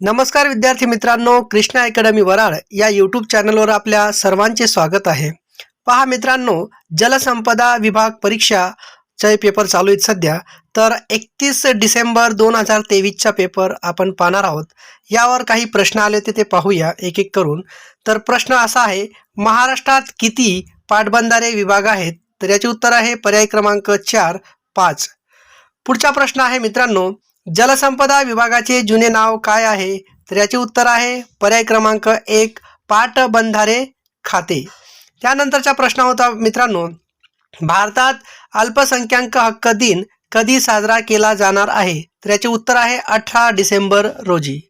नमस्कार विद्यार्थी मित्रांनो कृष्णा अकॅडमी वराड या यूट्यूब चॅनलवर आपल्या सर्वांचे स्वागत आहे. पहा मित्रांनो जलसंपदा विभाग परीक्षाचे पेपर चालू आहेत सध्या. तर एकतीस डिसेंबर दोन हजार तेवीसचा पेपर आपण पाहणार आहोत. यावर काही प्रश्न आले होते ते पाहूया एक एक करून. तर प्रश्न असा आहे महाराष्ट्रात किती पाटबंधारे विभाग आहेत? तर याचे उत्तर आहे पर्याय क्रमांक चार पाच. पुढचा प्रश्न आहे मित्रांनो जलसंपदा विभागाचे जुने नाव काय आहे? तर याचे उत्तर आहे पर्याय क्रमांक एक पाटबंधारे खाते. त्यानंतरचा प्रश्न होता मित्रांनो भारतात अल्पसंख्याक हक्क दिन कधी साजरा केला जाणार आहे? तर याचे उत्तर आहे अठरा डिसेंबर रोजी.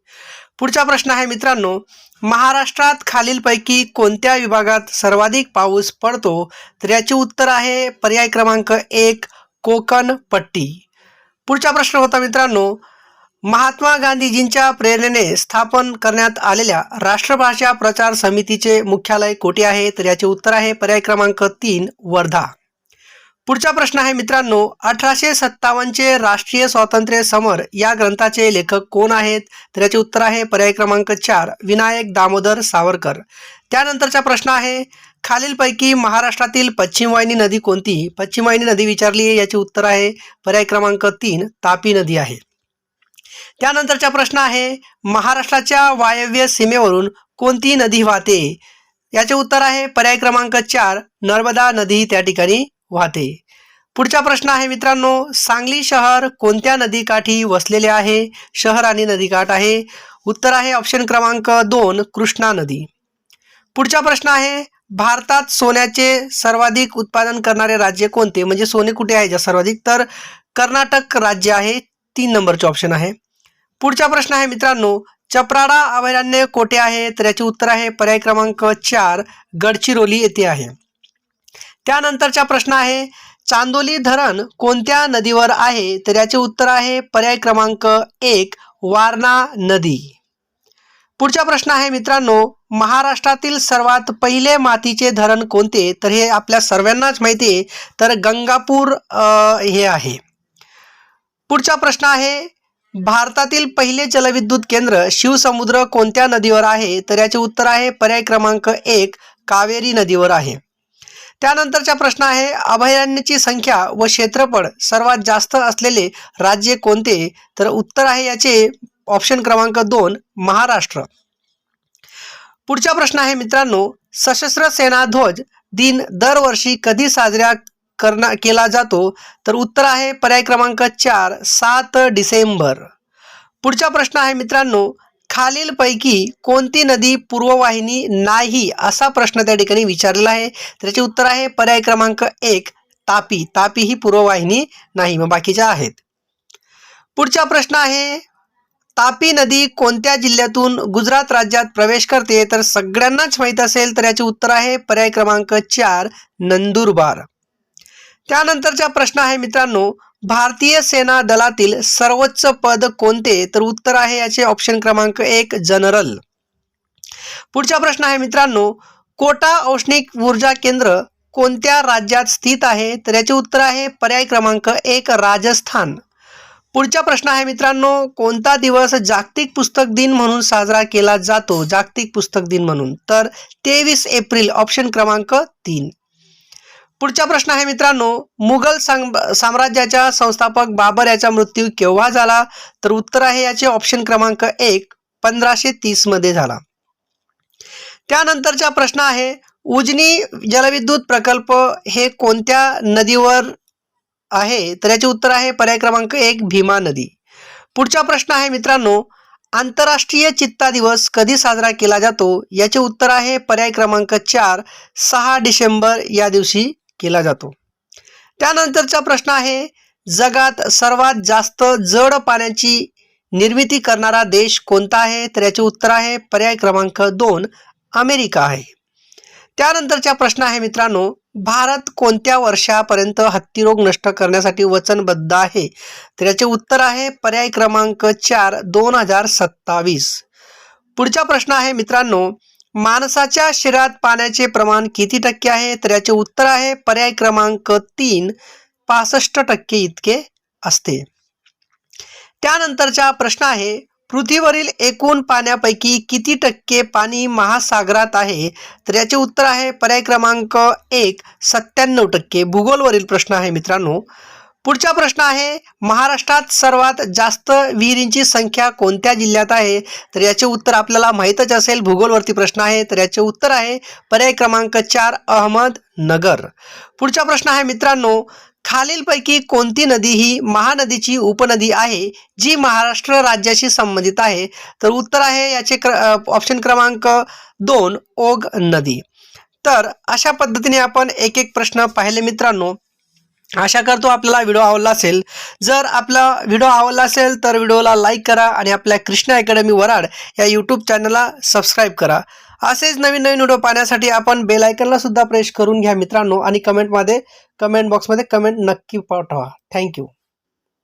पुढचा प्रश्न आहे मित्रांनो महाराष्ट्रात खालीलपैकी कोणत्या विभागात सर्वाधिक पाऊस पडतो? तर याचे उत्तर आहे पर्याय क्रमांक एक कोकण पट्टी पुढचा प्रश्न होता मित्रांनो महात्मा गांधीजींच्या प्रेरणेने स्थापन करण्यात आलेल्या राष्ट्रभाषा प्रचार समितीचे मुख्यालय कोठे आहे? तर याचे उत्तर आहे पर्याय क्रमांक तीन वर्धा. पुढचा प्रश्न आहे मित्रांनो अठराशे सत्तावन्नचे राष्ट्रीय स्वातंत्र्य समर या ग्रंथाचे लेखक कोण आहेत? तर याचे उत्तर आहे पर्याय क्रमांक चार विनायक दामोदर सावरकर. त्यानंतरचा प्रश्न आहे खालीलपैकी महाराष्ट्रातील पश्चिम वाहिनी नदी कोणती? पश्चिम वाहिनी नदी विचारली आहे याचे उत्तर आहे पर्याय क्रमांक तीन तापी नदी आहे. त्यानंतरचा प्रश्न आहे महाराष्ट्राच्या वायव्य सीमेवरून कोणती नदी वाहते? याचे उत्तर आहे पर्याय क्रमांक चार नर्मदा नदी त्या ठिकाणी वाहते पुढचा प्रश्न आहे मित्रांनो सांगली शहर कोणत्या नदीकाठी वसलेले आहे? शहर आणि नदीकाठ आहे. उत्तर आहे ऑप्शन क्रमांक दोन कृष्णा नदी. पुढचा प्रश्न आहे भारतात सोन्याचे सर्वाधिक उत्पादन करणारे राज्य कोणते? म्हणजे सोने कुठे आहे? ज्या सर्वाधिक तर कर्नाटक राज्य आहे. तीन नंबरचे ऑप्शन आहे. पुढचा प्रश्न आहे मित्रांनो चपराडा अभयारण्य कोठे आहे? तर याचे उत्तर आहे पर्याय क्रमांक चार गडचिरोली येथे आहे. त्यानंतरचा प्रश्न आहे चांदोली धरण कोणत्या नदीवर आहे? तर याचे उत्तर आहे पर्याय क्रमांक एक वारणा नदी. पुढचा प्रश्न आहे मित्रांनो महाराष्ट्रातील सर्वात पहिले मातीचे धरण कोणते? तर हे आपल्या सर्वांनाच माहिती आहे. तर गंगापूर हे आहे. पुढचा प्रश्न आहे भारतातील पहिले जलविद्युत केंद्र शिवसमुद्र कोणत्या नदीवर आहे? तर याचे उत्तर आहे पर्याय क्रमांक एक कावेरी नदीवर आहे. त्यानंतरचा प्रश्न आहे अभयारण्याची संख्या व क्षेत्रफळ सर्वात जास्त असलेले राज्य कोणते? तर उत्तर आहे याचे ऑप्शन क्रमांक दोन महाराष्ट्र. पुढचा प्रश्न आहे मित्रांनो सशस्त्र सेना ध्वज दिन दरवर्षी कधी साजरा करना केला जातो? तर उत्तर आहे पर्याय क्रमांक चार सात डिसेंबर. पुढचा प्रश्न आहे मित्रांनो खालीलपैकी कोणती नदी पूर्ववाहिनी नाही असा प्रश्न त्या ठिकाणी विचारलेला आहे. त्याचे उत्तर आहे पर्याय क्रमांक एक तापी. तापी ही पूर्ववाहिनी नाही मग बाकीच्या आहेत. पुढचा प्रश्न आहे तापी नदी कोणत्या जिल्ह्यातून गुजरात राज्यात प्रवेश करते? तर सगळ्यांनाच माहीत असेल तर याचे उत्तर आहे पर्याय क्रमांक चार नंदुरबार. त्यानंतरचा प्रश्न आहे मित्रांनो भारतीय सेना दलातील सर्वोच्च पद कोणते? तर उत्तर आहे याचे ऑप्शन क्रमांक एक जनरल पुढचा प्रश्न आहे मित्रांनो कोटा औष्णिक ऊर्जा केंद्र कोणत्या राज्यात स्थित आहे? तर याचे उत्तर आहे पर्याय क्रमांक एक राजस्थान. पुढचा प्रश्न आहे मित्रांनो कोणता दिवस जागतिक पुस्तक दिन म्हणून साजरा केला जातो? जागतिक पुस्तक दिन म्हणून. तर तेवीस एप्रिल ऑप्शन क्रमांक तीन. पुढचा प्रश्न आहे मित्रांनो मुघल सांग साम्राज्याच्या संस्थापक बाबर याचा मृत्यू केव्हा झाला? तर उत्तर आहे याचे ऑप्शन क्रमांक एक पंधराशे तीसमध्ये झाला. त्यानंतरचा प्रश्न आहे उजनी जलविद्युत प्रकल्प हे कोणत्या नदीवर आहे? तर याचे उत्तर आहे पर्याय क्रमांक एक भीमा नदी. पुढचा प्रश्न आहे मित्रांनो आंतरराष्ट्रीय चित्ता दिवस कधी साजरा केला जातो? याचे उत्तर आहे पर्याय क्रमांक चार सहा डिसेंबर या दिवशी. केला जातो. त्यानंतरचा प्रश्न आहे जगात सर्वात जास्त जड पाण्याची निर्मिती करणारा देश कोणता आहे? तर याचे उत्तर आहे पर्याय क्रमांक दोन अमेरिका आहे. त्यानंतरचा प्रश्न आहे मित्रांनो भारत कोणत्या वर्षापर्यंत हत्तीरोग नष्ट करण्यासाठी वचनबद्ध आहे? तर याचे उत्तर आहे पर्याय क्रमांक चार दोन हजार सत्तावीस. पुढचा प्रश्न आहे मित्रांनो माणसाच्या शरीरात पाण्याचे प्रमाण किती टक्के आहे? तर याचे उत्तर आहे पर्याय क्रमांक तीन पासष्ट टक्के इतके असते. त्यानंतरचा प्रश्न आहे पृथ्वीवरील एकूण पाण्यापैकी किती टक्के पाणी महासागरात आहे? तर याचे उत्तर आहे पर्याय क्रमांक एक सत्त्याण्णव टक्के. भूगोलवरील प्रश्न आहे मित्रांनो पुढचा प्रश्न आहे महाराष्ट्रात सर्वात जास्त विहिरींची संख्या कोणत्या जिल्ह्यात आहे? तर याचे उत्तर आपल्याला माहीतच असेल भूगोलवरती प्रश्न आहे तर याचे उत्तर आहे पर्याय क्रमांक चार अहमदनगर. पुढचा प्रश्न आहे मित्रांनो खालीलपैकी कोणती नदी ही महानदीची उपनदी आहे जी महाराष्ट्र राज्याशी संबंधित आहे? तर उत्तर आहे याचे क्र ऑप्शन क्रमांक दोन ओग नदी तर अशा पद्धतीने आपण एक एक प्रश्न पाहिले मित्रांनो. आशा करतो आपल्याला व्हिडिओ आवडला असेल. जर आपला व्हिडिओ आवडला असेल तर व्हिडिओला लाईक करा आणि आपल्या कृष्णा अकॅडमी वराड या यूट्यूब चॅनलला सबस्क्राईब करा. असेच नवीन नवीन व्हिडिओ पाहण्यासाठी आपण बेल आयकनला सुद्धा प्रेस करून घ्या मित्रांनो आणि कमेंटमध्ये कमेंट बॉक्समध्ये कमेंट नक्की पाठवा. थँक्यू